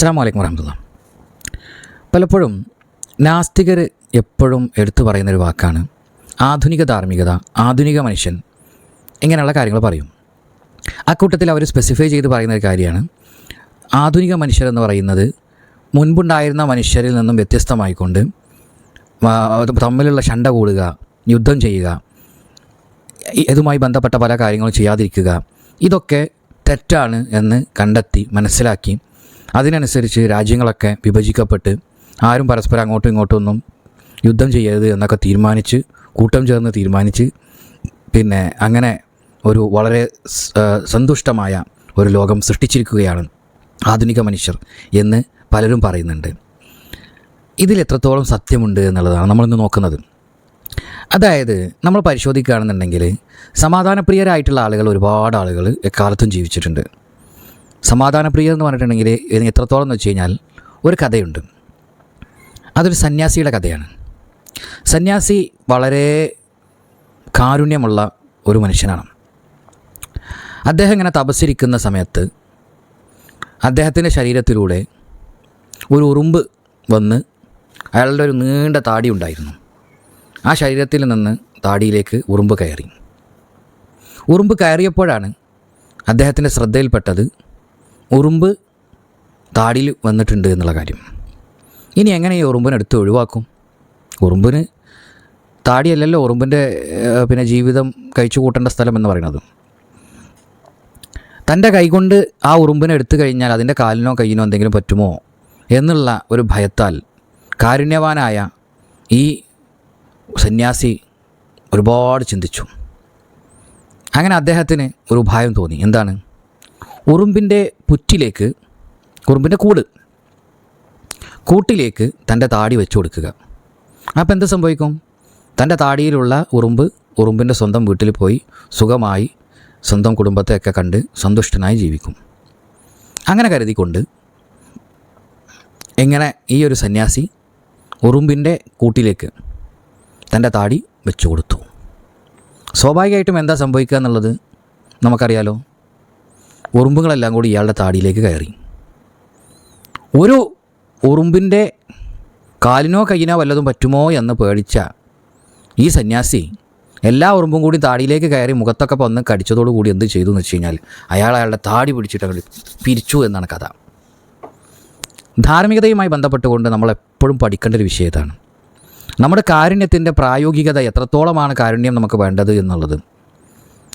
അസ്സാം വലൈക്കും വരഹമുല്ല പലപ്പോഴും നാസ്തികർ എപ്പോഴും എടുത്തു പറയുന്നൊരു വാക്കാണ് ആധുനിക ധാർമ്മികത ആധുനിക മനുഷ്യൻ ഇങ്ങനെയുള്ള കാര്യങ്ങൾ പറയും. അക്കൂട്ടത്തിൽ അവർ സ്പെസിഫൈ ചെയ്ത് പറയുന്ന ഒരു കാര്യമാണ്. ആധുനിക മനുഷ്യരെന്ന് പറയുന്നത് മുൻപുണ്ടായിരുന്ന മനുഷ്യരിൽ നിന്നും വ്യത്യസ്തമായിക്കൊണ്ട് തമ്മിലുള്ള ഷണ്ട കൂടുക യുദ്ധം ചെയ്യുക ഇതുമായി ബന്ധപ്പെട്ട പല കാര്യങ്ങളും ചെയ്യാതിരിക്കുക ഇതൊക്കെ തെറ്റാണ് എന്ന് കണ്ടെത്തി മനസ്സിലാക്കി അതിനനുസരിച്ച് രാജ്യങ്ങളൊക്കെ വിഭജിക്കപ്പെട്ട് ആരും പരസ്പരം അങ്ങോട്ടും ഇങ്ങോട്ടും ഒന്നും യുദ്ധം ചെയ്യരുത് എന്നൊക്കെ തീരുമാനിച്ച് കൂട്ടം ചേർന്ന് തീരുമാനിച്ച് പിന്നെ അങ്ങനെ ഒരു വളരെ സന്തുഷ്ടമായ ഒരു ലോകം സൃഷ്ടിച്ചിരിക്കുകയാണ് ആധുനിക മനുഷ്യർ എന്ന് പലരും പറയുന്നുണ്ട്. ഇതിൽ എത്രത്തോളം സത്യമുണ്ട് എന്നുള്ളതാണ് നമ്മളിന്ന് നോക്കുന്നത്. അതായത് നമ്മൾ പരിശോധിക്കുകയാണെന്നുണ്ടെങ്കിൽ സമാധാനപ്രിയരായിട്ടുള്ള ആളുകൾ ഒരുപാട് ആളുകൾ എക്കാലത്തും ജീവിച്ചിട്ടുണ്ട്. സമാധാനപ്രിയർ എന്ന് പറഞ്ഞിട്ടുണ്ടെങ്കിൽ എത്രത്തോളം എന്ന് വെച്ച് കഴിഞ്ഞാൽ ഒരു കഥയുണ്ട്. അതൊരു സന്യാസിയുടെ കഥയാണ്. സന്യാസി വളരെ കാരുണ്യമുള്ള ഒരു മനുഷ്യനാണ്. അദ്ദേഹം ഇങ്ങനെ തപസ്സിരിക്കുന്ന സമയത്ത് അദ്ദേഹത്തിന്റെ ശരീരത്തിലൂടെ ഒരു ഉറുമ്പ് വന്ന് അയാളുടെ ഒരു നീണ്ട താടി ഉണ്ടായിരുന്നു. ആ ശരീരത്തിൽ നിന്ന് താടിയിലേക്ക് ഉറുമ്പ് കയറി. ഉറുമ്പ് കയറിയപ്പോഴാണ് അദ്ദേഹത്തിന്റെ ശ്രദ്ധയിൽപ്പെട്ടത് ഉറുമ്പ് താടിയിൽ വന്നിട്ടുണ്ട് എന്നുള്ള കാര്യം. ഇനി എങ്ങനെ ഈ ഉറുമ്പിനെ എടുത്ത് ഒഴിവാക്കും? ഉറുമ്പിന് താടിയല്ലല്ലോ ഉറുമ്പിന്റെ പിന്നെ ജീവിതം കഴിച്ചു കൂട്ടേണ്ട സ്ഥലം എന്ന് പറയുന്നത്. തന്റെ കൈകൊണ്ട് ആ ഉറുമ്പിനെ എടുത്തു കഴിഞ്ഞാൽ അതിന്റെ കാലിനോ കയ്യിനോ എന്തെങ്കിലും പറ്റുമോ എന്നുള്ള ഒരു ഭയത്താൽ കാരുണ്യവാനായ ഈ സന്യാസി ഒരുപാട് ചിന്തിച്ചു. അങ്ങനെ അദ്ദേഹത്തിന് ഒരു ഉപായം തോന്നി. എന്താണ്? ഉറുമ്പിന്റെ പുറ്റിലേക്ക് ഉറുമ്പിന്റെ കൂട് കൂട്ടിലേക്ക് തന്റെ താടി വെച്ചു കൊടുക്കുക. അപ്പോൾ എന്ത് സംഭവിക്കും? തന്റെ താടിയിലുള്ള ഉറുമ്പ് ഉറുമ്പിന്റെ സ്വന്തം വീട്ടിൽ പോയി സുഖമായി സ്വന്തം കുടുംബത്തെയൊക്കെ കണ്ട് സന്തുഷ്ടനായി ജീവിക്കും. അങ്ങനെ കരുതിക്കൊണ്ട് എങ്ങനെ ഈ ഒരു സന്യാസി ഉറുമ്പിന്റെ കൂട്ടിലേക്ക് തന്റെ താടി വെച്ചു കൊടുത്തു. സ്വാഭാവികമായിട്ടും എന്താ സംഭവിക്കുക എന്നുള്ളത് നമുക്കറിയാലോ? ഉറുമ്പുകളെല്ലാം കൂടി ഇയാളുടെ താടിയിലേക്ക് കയറി. ഒരു ഉറുമ്പിന്റെ കാലിനോ കയ്യിനോ വല്ലതും പറ്റുമോ എന്ന് പേടിച്ച ഈ സന്യാസി എല്ലാ ഉറുമ്പും കൂടി താടിയിലേക്ക് കയറി മുഖത്തൊക്കെ വന്ന് കടിച്ചതോടു കൂടി എന്ത് ചെയ്തു എന്ന് വെച്ച് കഴിഞ്ഞാൽ അയാൾ അയാളുടെ താടി പിടിച്ചിട്ട് അങ്ങോട്ട് പിരിച്ചു എന്നാണ് കഥ. ധാർമ്മികതയുമായി ബന്ധപ്പെട്ടുകൊണ്ട് നമ്മൾ എപ്പോഴും പഠിക്കേണ്ട ഒരു വിഷയത്താണ് നമ്മുടെ കാരുണ്യത്തിന്റെ പ്രായോഗികത എത്രത്തോളമാണ് കാരുണ്യം നമുക്ക് വേണ്ടത് എന്നുള്ളത്.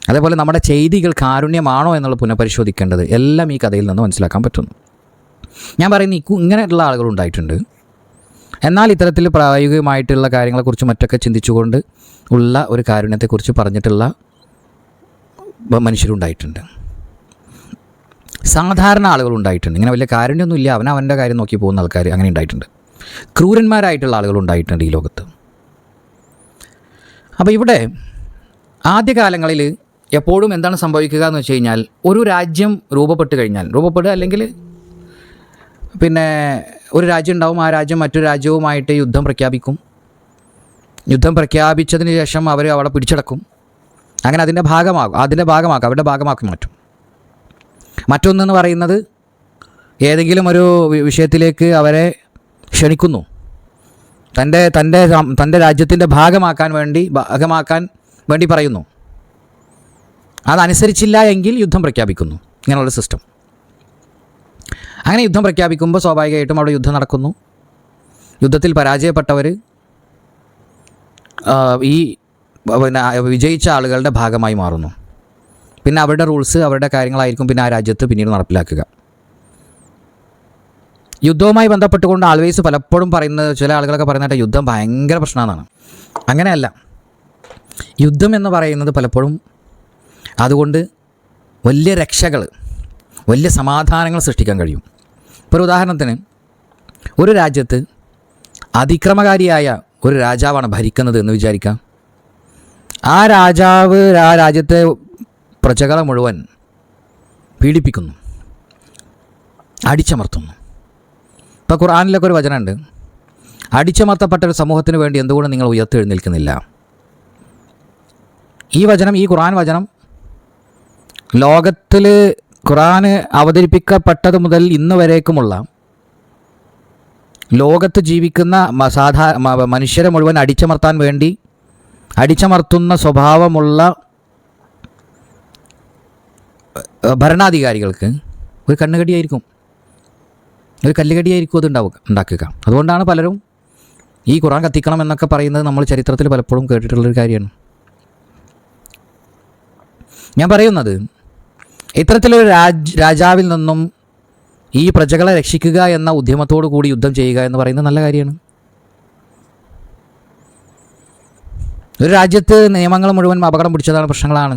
അതേപോലെ നമ്മുടെ ചെയ്തികൾ കാരുണ്യമാണോ എന്നുള്ള പുനഃപരിശോധിക്കേണ്ടത് എല്ലാം ഈ കഥയിൽ നിന്ന് മനസ്സിലാക്കാൻ പറ്റുന്നു. ഞാൻ പറയുന്ന ഇങ്ങനെയുള്ള ആളുകൾ ഉണ്ടായിട്ടുണ്ട്. എന്നാൽ ഇത്തരത്തിൽ പ്രായോഗികമായിട്ടുള്ള കാര്യങ്ങളെക്കുറിച്ച് മറ്റൊക്കെ ചിന്തിച്ചുകൊണ്ട് ഉള്ള ഒരു കാരുണ്യത്തെക്കുറിച്ച് പറഞ്ഞിട്ടുള്ള മനുഷ്യരുണ്ടായിട്ടുണ്ട്. സാധാരണ ആളുകൾ ഉണ്ടായിട്ടുണ്ട്. ഇങ്ങനെ വലിയ കാരുണ്യമൊന്നുമില്ല അവൻ അവന്റെ കാര്യം നോക്കി പോകുന്ന ആൾക്കാർ അങ്ങനെ ഉണ്ടായിട്ടുണ്ട്. ക്രൂരന്മാരായിട്ടുള്ള ആളുകൾ ഉണ്ടായിട്ടുണ്ട് ഈ ലോകത്ത്. അപ്പോൾ ഇവിടെ ആദ്യകാലങ്ങളിൽ എപ്പോഴും എന്താണ് സംഭവിക്കുക എന്ന് വെച്ച് കഴിഞ്ഞാൽ ഒരു രാജ്യം രൂപപ്പെട്ട് കഴിഞ്ഞാൽ രൂപപ്പെടുക അല്ലെങ്കിൽ പിന്നെ ഒരു രാജ്യം ഉണ്ടാവും ആ രാജ്യം മറ്റൊരു രാജ്യവുമായിട്ട് യുദ്ധം പ്രഖ്യാപിക്കും. യുദ്ധം പ്രഖ്യാപിച്ചതിന് ശേഷം അവർ അവിടെ പിടിച്ചടക്കും. അങ്ങനെ അതിന്റെ ഭാഗമാകും അതിന്റെ ഭാഗമാക്കും അവരുടെ ഭാഗമാക്കി മാറ്റും. മറ്റൊന്നെന്ന് പറയുന്നത് ഏതെങ്കിലും ഒരു വിഷയത്തിലേക്ക് അവരെ ക്ഷണിക്കുന്നു. തന്റെ തന്റെ തന്റെ രാജ്യത്തിന്റെ ഭാഗമാക്കാൻ വേണ്ടി ഭാഗമാക്കാൻ വേണ്ടി പറയുന്നു. അതനുസരിച്ചില്ല എങ്കിൽ യുദ്ധം പ്രഖ്യാപിക്കുന്നു. ഇങ്ങനെയുള്ള സിസ്റ്റം അങ്ങനെ യുദ്ധം പ്രഖ്യാപിക്കുമ്പോൾ സ്വാഭാവികമായിട്ടും അവിടെ യുദ്ധം നടക്കുന്നു. യുദ്ധത്തിൽ പരാജയപ്പെട്ടവർ ഈ പിന്നെ വിജയിച്ച ആളുകളുടെ ഭാഗമായി മാറുന്നു. പിന്നെ അവരുടെ റൂൾസ് അവരുടെ കാര്യങ്ങളായിരിക്കും പിന്നെ ആ രാജ്യത്ത് പിന്നീട് നടപ്പിലാക്കുക. യുദ്ധവുമായി ബന്ധപ്പെട്ടുകൊണ്ട് ആൾവേസ് പലപ്പോഴും പറയുന്നത് ചില ആളുകളൊക്കെ പറയുന്നതായിട്ട് യുദ്ധം ഭയങ്കര പ്രശ്നമാണ്. അങ്ങനെയല്ല. യുദ്ധം എന്ന് പറയുന്നത് പലപ്പോഴും അതുകൊണ്ട് വലിയ രക്ഷകൾ വലിയ സമാധാനങ്ങൾ സൃഷ്ടിക്കാൻ കഴിയും. ഇപ്പോൾ ഒരു ഉദാഹരണത്തിന് ഒരു രാജ്യത്ത് അതിക്രമകാരിയായ ഒരു രാജാവാണ് ഭരിക്കുന്നത് എന്ന് വിചാരിക്കാം ആ രാജാവ് ആ രാജ്യത്തെ പ്രജകളെ മുഴുവൻ പീഡിപ്പിക്കുന്നു അടിച്ചമർത്തുന്നു. ഇപ്പോൾ ഖുർആാനിലൊക്കെ ഒരു വചനമുണ്ട് അടിച്ചമർത്തപ്പെട്ട ഒരു സമൂഹത്തിന് വേണ്ടി എന്തുകൊണ്ട് നിങ്ങൾ ഉയർത്തെഴുന്നേൽക്കുന്നില്ല? ഈ വചനം ഈ ഖുർആൻ വചനം ലോകത്തിൽ ഖുറാന് അവതരിപ്പിക്കപ്പെട്ടത് മുതൽ ഇന്ന് വരേക്കുമുള്ള ലോകത്ത് ജീവിക്കുന്ന സാധാ മനുഷ്യരെ മുഴുവൻ അടിച്ചമർത്താൻ വേണ്ടി അടിച്ചമർത്തുന്ന സ്വഭാവമുള്ള ഭരണാധികാരികൾക്ക് ഒരു കണ്ണുകടിയായിരിക്കും. ഒരു കല്ലുകടിയായിരിക്കും അത് ഉണ്ടാവുക ഉണ്ടാക്കുക. അതുകൊണ്ടാണ് പലരും ഈ ഖുറാൻ കത്തിക്കണം എന്നൊക്കെ പറയുന്നത് നമ്മൾ ചരിത്രത്തിൽ പലപ്പോഴും കേട്ടിട്ടുള്ളൊരു കാര്യമാണ്. ഞാൻ പറയുന്നത് ഇത്തരത്തിലൊരു രാജ് രാജാവിൽ നിന്നും ഈ പ്രജകളെ രക്ഷിക്കുക എന്ന ഉദ്യമത്തോടു കൂടി യുദ്ധം ചെയ്യുക എന്ന് പറയുന്നത് നല്ല കാര്യമാണ്. ഒരു രാജ്യത്ത് നിയമങ്ങൾ മുഴുവൻ അപകടം പിടിച്ചതാണ് പ്രശ്നങ്ങളാണ്.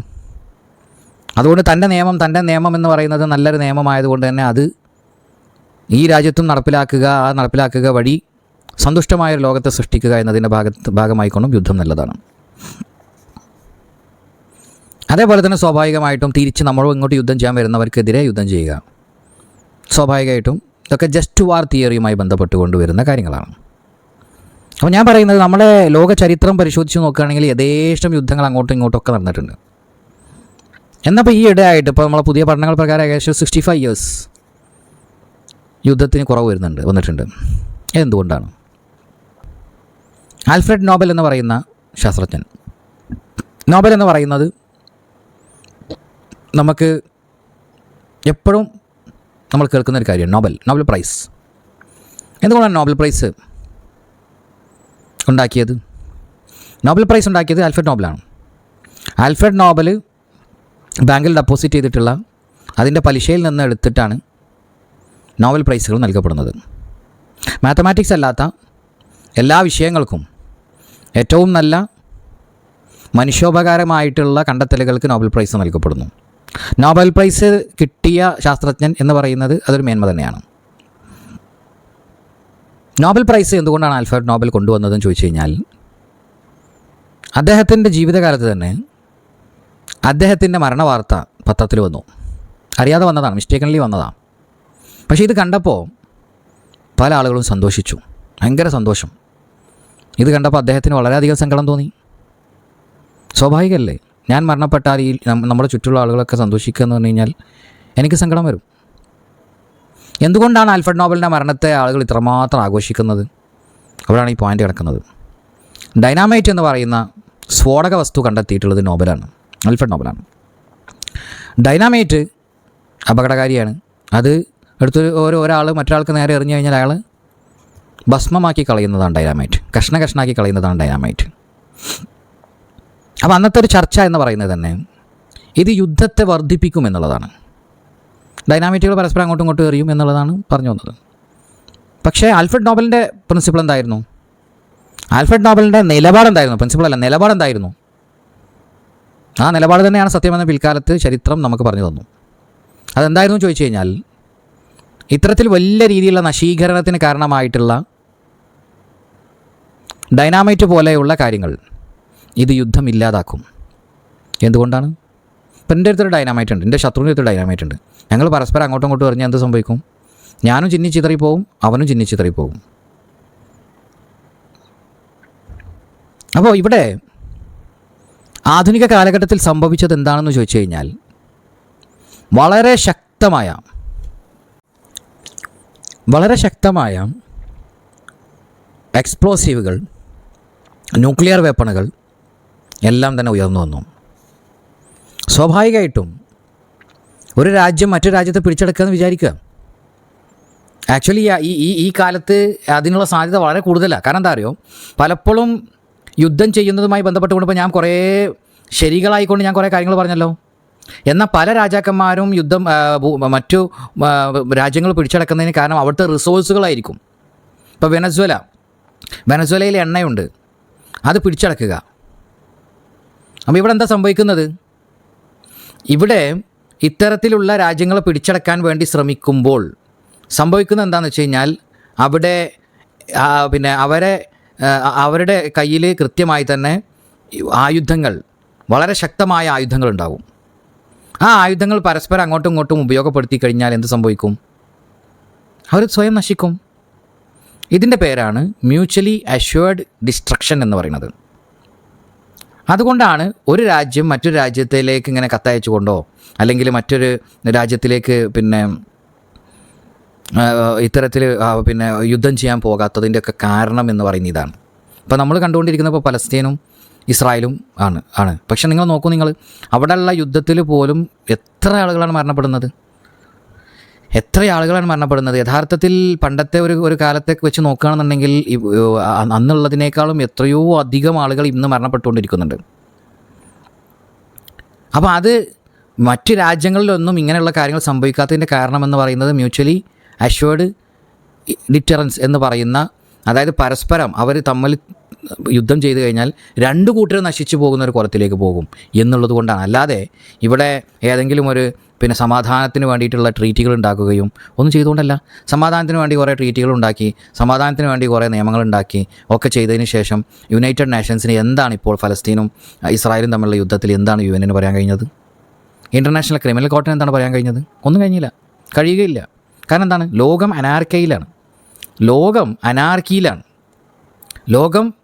അതുകൊണ്ട് തന്റെ നിയമം തന്റെ നിയമം എന്ന് പറയുന്നത് നല്ലൊരു നിയമമായതുകൊണ്ട് തന്നെ അത് ഈ രാജ്യത്തും നടപ്പിലാക്കുക ആ നടപ്പിലാക്കുക വഴി സന്തുഷ്ടമായൊരു ലോകത്തെ സൃഷ്ടിക്കുക എന്നതിന്റെ ഭാഗത്ത് ഭാഗമായിക്കൊണ്ടും യുദ്ധം നല്ലതാണ്. അതേപോലെ തന്നെ സ്വാഭാവികമായിട്ടും തിരിച്ച് നമ്മളും ഇങ്ങോട്ട് യുദ്ധം ചെയ്യാൻ വരുന്നവർക്കെതിരെ യുദ്ധം ചെയ്യുക. സ്വാഭാവികമായിട്ടും ഇതൊക്കെ ജസ്റ്റ് വാർ തിയറിയുമായി ബന്ധപ്പെട്ട് കൊണ്ടുവരുന്ന കാര്യങ്ങളാണ്. അപ്പോൾ ഞാൻ പറയുന്നത് നമ്മുടെ ലോക ചരിത്രം പരിശോധിച്ച് നോക്കുകയാണെങ്കിൽ യഥേഷ്ടം യുദ്ധങ്ങൾ അങ്ങോട്ടും ഇങ്ങോട്ടും ഒക്കെ നടന്നിട്ടുണ്ട്. എന്നപ്പോൾ ഈ ഇടയായിട്ട് ഇപ്പോൾ നമ്മളെ പുതിയ പഠനങ്ങൾ പ്രകാരം ഏകദേശം സിക്സ്റ്റി ഫൈവ് ഇയേഴ്സ് യുദ്ധത്തിന് കുറവ് വരുന്നുണ്ട് വന്നിട്ടുണ്ട്. എന്തുകൊണ്ടാണ്? ആൽഫ്രഡ് നോബൽ എന്ന് പറയുന്ന ശാസ്ത്രജ്ഞൻ. നോബൽ എന്ന് പറയുന്നത് നമുക്ക് എപ്പോഴും നമ്മൾ കേൾക്കുന്ന ഒരു കാര്യമാണ് നോബൽ നോബൽ പ്രൈസ്. എന്തുകൊണ്ടാണ് നോബൽ പ്രൈസ് ഉണ്ടാക്കിയത്? നോബൽ പ്രൈസ് ഉണ്ടാക്കിയത് ആൽഫ്രഡ് നോബലാണ്. ആൽഫ്രഡ് നോബൽ ബാങ്കിൽ ഡെപ്പോസിറ്റ് ചെയ്തിട്ടുള്ള അതിന്റെ പലിശയിൽ നിന്ന് എടുത്തിട്ടാണ് നോബൽ പ്രൈസുകൾ നൽകപ്പെടുന്നത്. മാത്തമാറ്റിക്സ് അല്ലാത്ത എല്ലാ വിഷയങ്ങൾക്കും ഏറ്റവും നല്ല മനുഷ്യോപകാരമായിട്ടുള്ള കണ്ടെത്തലുകൾക്ക് നോബൽ പ്രൈസ് നൽകപ്പെടുന്നു. നോബൽ പ്രൈസ് കിട്ടിയ ശാസ്ത്രജ്ഞൻ എന്ന് പറയുന്നത് അതൊരു മേന്മ തന്നെയാണ്. നോബൽ പ്രൈസ് എന്തുകൊണ്ടാണ് ആൽഫ്രഡ് നോബൽ കൊണ്ടുവന്നതെന്ന് ചോദിച്ചു കഴിഞ്ഞാൽ അദ്ദേഹത്തിന്റെ ജീവിതകാലത്ത് തന്നെ അദ്ദേഹത്തിന്റെ മരണ വാർത്ത പത്രത്തിൽ വന്നു. അറിയാതെ വന്നതാണ് മിസ്റ്റേക്കൺലി വന്നതാണ്. പക്ഷേ ഇത് കണ്ടപ്പോൾ പല ആളുകളും സന്തോഷിച്ചു. ഭയങ്കര സന്തോഷം. ഇത് കണ്ടപ്പോൾ അദ്ദേഹത്തിന് വളരെയധികം സങ്കടം തോന്നി. സ്വാഭാവികമല്ലേ? ഞാൻ മരണപ്പെട്ടാൽ ഈ നമ്മുടെ ചുറ്റുള്ള ആളുകളൊക്കെ സന്തോഷിക്കുക എന്ന് പറഞ്ഞു കഴിഞ്ഞാൽ എനിക്ക് സങ്കടം വരും. എന്തുകൊണ്ടാണ് ആൽഫ്രഡ് നോബലിന്റെ മരണത്തെ ആളുകൾ ഇത്രമാത്രം ആഘോഷിക്കുന്നത്? അവിടെയാണ് ഈ പോയിന്റ് കിടക്കുന്നത്. ഡൈനാമൈറ്റ് എന്ന് പറയുന്ന സ്ഫോടക വസ്തു കണ്ടെത്തിയിട്ടുള്ളത് നോബലാണ് ആൽഫ്രഡ് നോബലാണ്. ഡൈനാമൈറ്റ് അപകടകാരിയാണ്. അത് എടുത്ത് ഓരോ ഒരാൾ മറ്റൊരാൾക്ക് നേരെ എറിഞ്ഞു കഴിഞ്ഞാൽ അയാൾ ഭസ്മമാക്കി കളയുന്നതാണ് ഡൈനാമൈറ്റ് കഷ്ണ കഷ്ണാക്കി കളയുന്നതാണ് ഡൈനാമൈറ്റ് അപ്പോൾ അന്നത്തെ ഒരു ചർച്ച എന്ന് പറയുന്നത് തന്നെ ഇത് യുദ്ധത്തെ വർദ്ധിപ്പിക്കും എന്നുള്ളതാണ്. ഡൈനാമൈറ്റുകൾ പരസ്പരം അങ്ങോട്ടും ഇങ്ങോട്ടും എറിയും എന്നുള്ളതാണ് പറഞ്ഞു വന്നത്. പക്ഷേ ആൽഫ്രഡ് നോബലിന്റെ പ്രിൻസിപ്പിൾ എന്തായിരുന്നു? ആൽഫ്രഡ് നോബലിന്റെ നിലപാടെന്തായിരുന്നു പ്രിൻസിപ്പിൾ അല്ല നിലപാടെന്തായിരുന്നു ആ നിലപാട് തന്നെയാണ് സത്യമെന്ന പിൽക്കാലത്ത് ചരിത്രം നമുക്ക് പറഞ്ഞു തന്നു. അതെന്തായിരുന്നു ചോദിച്ചു കഴിഞ്ഞാൽ ഇത്തരത്തിൽ വലിയ രീതിയിലുള്ള നശീകരണത്തിന് കാരണമായിട്ടുള്ള ഡൈനാമൈറ്റ് പോലെയുള്ള കാര്യങ്ങൾ ഇത് യുദ്ധം ഇല്ലാതാക്കും. എന്തുകൊണ്ടാണ്? ഇപ്പം എന്റെ അടുത്തൊരു ഡൈനാമൈറ്റ് ഉണ്ട്. എന്റെ ശത്രുവിന്റെ അടുത്തൊരു ഡൈനാമൈറ്റ് ഉണ്ട്. ഞങ്ങൾ പരസ്പരം അങ്ങോട്ടും ഇങ്ങോട്ടും എറിഞ്ഞാൽ എന്ത് സംഭവിക്കും? ഞാനും ചിന്നി ചിതറി പോവും അവനും ചിന്നി ചിതറി പോവും അപ്പോൾ ഇവിടെ ആധുനിക കാലഘട്ടത്തിൽ സംഭവിച്ചത് എന്താണെന്ന് ചോദിച്ചു കഴിഞ്ഞാൽ വളരെ ശക്തമായ വളരെ ശക്തമായ എക്സ്പ്ലോസീവുകൾ ന്യൂക്ലിയർ വെപ്പണുകൾ എല്ലാം തന്നെ ഉയർന്നു വന്നു. സ്വാഭാവികമായിട്ടും ഒരു രാജ്യം മറ്റു രാജ്യത്തെ പിടിച്ചെടുക്കുക എന്ന് വിചാരിക്കുക. ആക്ച്വലി ഈ ഈ ഈ കാലത്ത് അതിനുള്ള സാധ്യത വളരെ കൂടുതലാണ്. കാരണം എന്താ അറിയോ? പലപ്പോഴും യുദ്ധം ചെയ്യുന്നതുമായി ബന്ധപ്പെട്ടുകൊണ്ട് ഞാൻ കുറേ ശരികളായിക്കൊണ്ട് ഞാൻ കുറേ കാര്യങ്ങൾ പറഞ്ഞല്ലോ. എന്നാൽ പല രാജാക്കന്മാരും യുദ്ധം മറ്റു രാജ്യങ്ങൾ പിടിച്ചടക്കുന്നതിന് കാരണം അവിടുത്തെ റിസോഴ്സുകളായിരിക്കും ഇപ്പോൾ വെനസ്വല. വെനസ്വലയിൽ എണ്ണയുണ്ട്. അത് പിടിച്ചടക്കുക. അപ്പോൾ ഇവിടെ എന്താ സംഭവിക്കുന്നത്? ഇവിടെ ഇത്തരത്തിലുള്ള രാജ്യങ്ങളെ പിടിച്ചടക്കാൻ വേണ്ടി ശ്രമിക്കുമ്പോൾ സംഭവിക്കുന്നത് എന്താണെന്ന് വെച്ച് കഴിഞ്ഞാൽ അവിടെ പിന്നെ അവരെ അവരുടെ കയ്യിൽ കൃത്യമായി തന്നെ ആയുധങ്ങൾ വളരെ ശക്തമായ ആയുധങ്ങൾ ഉണ്ടാവും ആ ആയുധങ്ങൾ പരസ്പരം അങ്ങോട്ടും ഇങ്ങോട്ടും ഉപയോഗപ്പെടുത്തി കഴിഞ്ഞാൽ എന്ത് സംഭവിക്കും? അവർ സ്വയം നശിക്കും. ഇതിന്റെ പേരാണ് മ്യൂച്വലി അഷ്വേർഡ് ഡിസ്ട്രക്ഷൻ എന്ന് പറയുന്നത്. അതുകൊണ്ടാണ് ഒരു രാജ്യം മറ്റൊരു രാജ്യത്തിലേക്ക് ഇങ്ങനെ കത്തയച്ചു കൊണ്ടോ? അല്ലെങ്കിൽ മറ്റൊരു രാജ്യത്തിലേക്ക് പിന്നെ ഇത്തരത്തിൽ പിന്നെ യുദ്ധം ചെയ്യാൻ പോകാത്തതിന്റെയൊക്കെ കാരണം എന്ന് പറയുന്ന ഇതാണ്. ഇപ്പോൾ നമ്മൾ കണ്ടുകൊണ്ടിരിക്കുന്ന ഇപ്പോൾ പലസ്തീനും ഇസ്രായേലും ആണ് ആണ്. പക്ഷെ നിങ്ങൾ നോക്കൂ നിങ്ങൾ അവിടെയുള്ള യുദ്ധത്തിൽ പോലും എത്ര ആളുകളാണ് മരണപ്പെടുന്നത്? എത്ര ആളുകളാണ് മരണപ്പെടുന്നത്? യഥാർത്ഥത്തിൽ പണ്ടത്തെ ഒരു ഒരു കാലത്തെ വെച്ച് നോക്കുകയാണെന്നുണ്ടെങ്കിൽ അന്നുള്ളതിനേക്കാളും എത്രയോ അധികം ആളുകൾ ഇന്ന് മരണപ്പെട്ടുകൊണ്ടിരിക്കുന്നുണ്ട്. അപ്പോൾ അത് മറ്റ് രാജ്യങ്ങളിലൊന്നും ഇങ്ങനെയുള്ള കാര്യങ്ങൾ സംഭവിക്കാത്തതിന്റെ കാരണം എന്ന് പറയുന്നത് മ്യൂച്വലി അഷ്വേർഡ് ഡിറ്ററൻസ് എന്ന് പറയുന്ന അതായത് പരസ്പരം അവർ തമ്മിൽ യുദ്ധം ചെയ്തു കഴിഞ്ഞാൽ രണ്ട് കൂട്ടരും നശിച്ചു പോകുന്ന ഒരു കുളത്തിലേക്ക് പോകും എന്നുള്ളത് കൊണ്ടാണ്. അല്ലാതെ ഇവിടെ ഏതെങ്കിലും ഒരു പിന്നെ സമാധാനത്തിന് വേണ്ടിയിട്ടുള്ള ട്രീറ്റുകൾ ഉണ്ടാക്കുകയും ഒന്നും ചെയ്തുകൊണ്ടല്ല. സമാധാനത്തിന് വേണ്ടി കുറേ ട്രീറ്റുകൾ ഉണ്ടാക്കി സമാധാനത്തിന് വേണ്ടി കുറേ നിയമങ്ങൾ ഉണ്ടാക്കി ഒക്കെ ചെയ്തതിന് ശേഷം യുണൈറ്റഡ് നേഷൻസിന് എന്താണ് ഇപ്പോൾ ഫലസ്തീനും ഇസ്രായേലും തമ്മിലുള്ള യുദ്ധത്തിൽ എന്താണ് യു എന്നിന് പറയാൻ കഴിഞ്ഞത്? ഇന്റർനാഷണൽ ക്രിമിനൽ കോർട്ടിന് എന്താണ് പറയാൻ കഴിഞ്ഞത്? ഒന്നും കഴിഞ്ഞില്ല. കഴിയുകയില്ല. കാരണം എന്താണ്? ലോകം അനാർക്കയിലാണ്. ലോകം അനാർക്കിയിലാണ്. ലോകം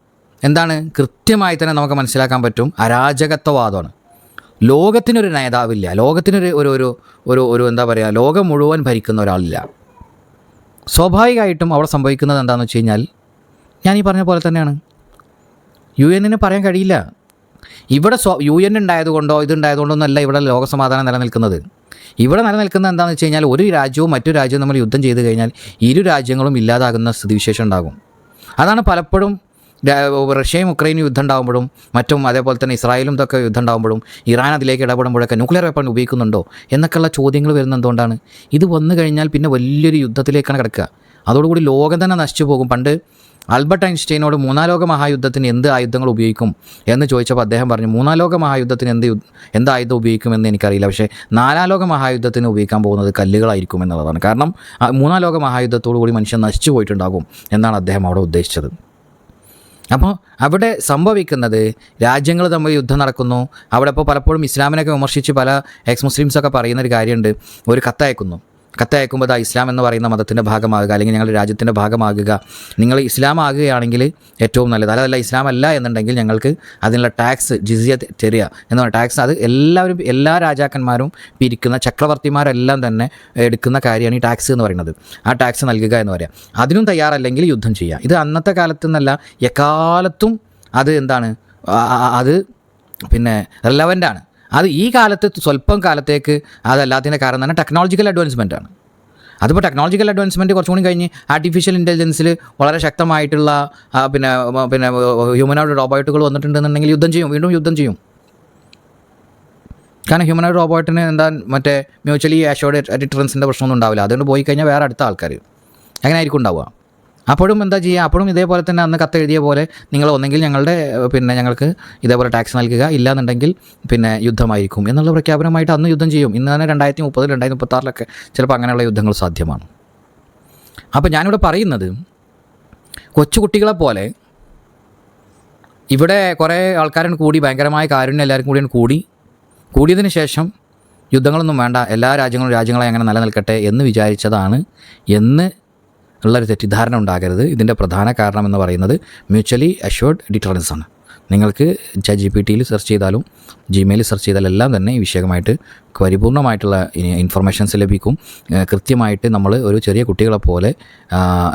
എന്താണ്? കൃത്യമായി തന്നെ നമുക്ക് മനസ്സിലാക്കാൻ പറ്റും. അരാജകത്വവാദമാണ്. ലോകത്തിനൊരു നേതാവില്ല. ലോകത്തിനൊരു ഒരു ഒരു ഒരു ഒരു എന്താ പറയുക ലോകം മുഴുവൻ ഭരിക്കുന്ന ഒരാളില്ല. സ്വാഭാവികമായിട്ടും അവിടെ സംഭവിക്കുന്നത് എന്താണെന്ന് വെച്ച് കഴിഞ്ഞാൽ ഞാൻ ഈ പറഞ്ഞ പോലെ തന്നെയാണ്. യു എന്നിന് പറയാൻ കഴിയില്ല. ഇവിടെ സ്വ യു എൻ ഉണ്ടായതുകൊണ്ടോ ഇതുണ്ടായതുകൊണ്ടൊന്നല്ല ഇവിടെ ലോകസമാധാനം നിലനിൽക്കുന്നത്. ഇവിടെ നിലനിൽക്കുന്നത് എന്താണെന്ന് വെച്ച് കഴിഞ്ഞാൽ ഒരു രാജ്യവും മറ്റു രാജ്യവും നമ്മൾ യുദ്ധം ചെയ്തു കഴിഞ്ഞാൽ ഇരു രാജ്യങ്ങളും ഇല്ലാതാകുന്ന സ്ഥിതിവിശേഷം ഉണ്ടാകും. അതാണ് പലപ്പോഴും റഷ്യയും ഉക്രൈനും യുദ്ധം ഉണ്ടാകുമ്പോഴും മറ്റും അതേപോലെ തന്നെ ഇസ്രായേലും ഇതൊക്കെ യുദ്ധം ഉണ്ടാകുമ്പോഴും ഇറാൻ അതിലേക്ക് ഇടപെടുമ്പോഴൊക്കെ ന്യൂക്ലിയർ വെപ്പൺ ഉപയോഗിക്കുന്നുണ്ടോ എന്നൊക്കെയുള്ള ചോദ്യങ്ങൾ വരുന്നത് എന്തുകൊണ്ടാണ്? ഇത് വന്നു കഴിഞ്ഞാൽ പിന്നെ വലിയൊരു യുദ്ധത്തിലേക്കാണ് കിടക്കുക. അതോടുകൂടി ലോകം തന്നെ നശിച്ചു പോകും. പണ്ട് ആൽബർട്ട് ഐൻസ്റ്റൈനോട് മൂന്നാം ലോക മഹായുദ്ധത്തിന് എന്ത് ആയുധങ്ങൾ ഉപയോഗിക്കും എന്ന് ചോദിച്ചപ്പോൾ അദ്ദേഹം പറഞ്ഞു മൂന്നാം ലോക മഹായുദ്ധത്തിന് എന്ത് എന്ത് ആയുധം ഉപയോഗിക്കുമെന്ന് എനിക്കറിയില്ല. പക്ഷേ നാലാം ലോക മഹായുദ്ധത്തിന് ഉപയോഗിക്കാൻ പോകുന്നത് കല്ലുകളായിരിക്കും എന്നുള്ളതാണ്. കാരണം മൂന്നാം ലോക മഹായുദ്ധത്തോടു കൂടി മനുഷ്യൻ നശിച്ചു പോയിട്ടുണ്ടാകും എന്നാണ് അദ്ദേഹം അവിടെ ഉദ്ദേശിച്ചത്. അപ്പോൾ അവിടെ സംഭവിക്കുന്നത് രാജ്യങ്ങൾ തമ്മിൽ യുദ്ധം നടക്കുന്നു. അവിടെ ഇപ്പോൾ പലപ്പോഴും ഇസ്ലാമിനൊക്കെ വിമർശിച്ച് പല എക്സ് മുസ്ലിംസൊക്കെ പറയുന്ന ഒരു കാര്യമുണ്ട്. ഒരു കത്തയക്കുന്നു. കത്തയക്കുമ്പോൾ ആ ഇസ്ലാം എന്ന് പറയുന്ന മതത്തിന്റെ ഭാഗമാകുക അല്ലെങ്കിൽ ഞങ്ങളുടെ രാജ്യത്തിന്റെ ഭാഗമാകുക. നിങ്ങൾ ഇസ്ലാം ആകുകയാണെങ്കിൽ ഏറ്റവും നല്ലത്. അതല്ല ഇസ്ലാം അല്ല എന്നുണ്ടെങ്കിൽ ഞങ്ങൾക്ക് അതിനുള്ള ടാക്സ് ജിസിയ ചെറിയ എന്നാണ് ടാക്സ് അത് എല്ലാവരും എല്ലാ രാജാക്കന്മാരും പിരിക്കുന്ന ചക്രവർത്തിമാരെല്ലാം തന്നെ എടുക്കുന്ന കാര്യമാണ് ഈ ടാക്സ് എന്ന് പറയുന്നത്. ആ ടാക്സ് നൽകുക എന്ന് പറയാം അതിനും തയ്യാറല്ലെങ്കിൽ യുദ്ധം ചെയ്യുക. ഇത് അന്നത്തെ കാലത്ത് നിന്നല്ല എക്കാലത്തും അത് എന്താണ്? അത് പിന്നെ റെലവന്റ് ആണ്. അത് ഈ കാലത്ത് സ്വല്പം കാലത്തേക്ക് അതല്ലാത്തതിന്റെ കാരണം തന്നെ ടെക്നോളജിക്കൽ അഡ്വാൻസ്മെന്റ് ആണ്. അതിപ്പോൾ ടെക്നോളജിക്കൽ അഡ്വാൻസ്മെന്റ് കുറച്ചും കൂടി കഴിഞ്ഞ് ആർട്ടിഫിഷ്യൽ ഇന്റലിജൻസിൽ വളരെ ശക്തമായിട്ടുള്ള പിന്നെ പിന്നെ ഹ്യൂമനോയിഡ് റോബോട്ടുകൾ വന്നിട്ടുണ്ടെന്നുണ്ടെങ്കിൽ യുദ്ധം ചെയ്യും വീണ്ടും യുദ്ധം ചെയ്യും. കാരണം ഹ്യൂമനോയിഡ് റോബോട്ടിന് എന്താ മറ്റേ മ്യൂച്വലി ആഷോഡ് ഡിറ്ററൻസിന്റെ പ്രശ്നമൊന്നും ഉണ്ടാവില്ല. അതുകൊണ്ട് പോയി കഴിഞ്ഞാൽ വേറെ അടുത്ത ആൾക്കാർ അങ്ങനെ ആയിരിക്കും ഉണ്ടാവുക. അപ്പോഴും എന്താ ചെയ്യുക അപ്പോഴും ഇതേപോലെ തന്നെ അന്ന് കത്ത് എഴുതിയ പോലെ നിങ്ങൾ ഒന്നെങ്കിൽ ഞങ്ങളുടെ പിന്നെ ഞങ്ങൾക്ക് ഇതേപോലെ ടാക്സ് നൽകുക. ഇല്ലാന്നുണ്ടെങ്കിൽ പിന്നെ യുദ്ധമായിരിക്കും എന്നുള്ള പ്രഖ്യാപനമായിട്ട് അന്ന് യുദ്ധം ചെയ്യും. ഇന്ന് തന്നെ രണ്ടായിരത്തി മുപ്പത് രണ്ടായിരത്തി മുപ്പത്താറിലൊക്കെ ചിലപ്പോൾ അങ്ങനെയുള്ള യുദ്ധങ്ങൾ സാധ്യമാണ്. അപ്പോൾ ഞാനിവിടെ പറയുന്നത് കൊച്ചുകുട്ടികളെ പോലെ ഇവിടെ കുറേ ആൾക്കാരും കൂടി ഭയങ്കരമായ കാരുണ്യം എല്ലാവരും കൂടിയാണ് കൂടി. കൂടിയതിന് ശേഷം യുദ്ധങ്ങളൊന്നും വേണ്ട എല്ലാ രാജ്യങ്ങളും രാജ്യങ്ങളെ അങ്ങനെ നിലനിൽക്കട്ടെ എന്ന് വിചാരിച്ചതാണ് എന്ന് ഉള്ളൊരു തെറ്റിദ്ധാരണ ഉണ്ടാകരുത്. ഇതിന്റെ പ്രധാന കാരണം എന്ന് പറയുന്നത് മ്യൂച്വലി അഷ്വേർഡ് ഡിറ്ററൻസ് ആണ്. നിങ്ങൾക്ക് ചാറ്റ് ജി പി ടിയിൽ സെർച്ച് ചെയ്താലും ജിമെയിൽ സെർച്ച് ചെയ്താലും എല്ലാം തന്നെ ഈ വിഷയമായിട്ട് പരിപൂർണമായിട്ടുള്ള ഇൻഫർമേഷൻസ് ലഭിക്കും. കൃത്യമായിട്ട് നമ്മൾ ഒരു ചെറിയ കുട്ടികളെ പോലെ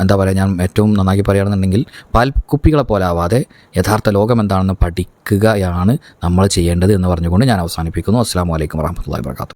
എന്താ പറയുക ഞാൻ ഏറ്റവും നന്നാക്കി പറയുകയാണെന്നുണ്ടെങ്കിൽ പാൽക്കുപ്പികളെ പോലെ ആവാതെ യഥാർത്ഥ ലോകം എന്താണെന്ന് പഠിക്കുകയാണ് നമ്മൾ ചെയ്യേണ്ടത് എന്ന് പറഞ്ഞുകൊണ്ട് ഞാൻ അവസാനിപ്പിക്കുന്നു. അസ്സാം വലൈക്കും വാഹമത്തല്ലാ വാത്തു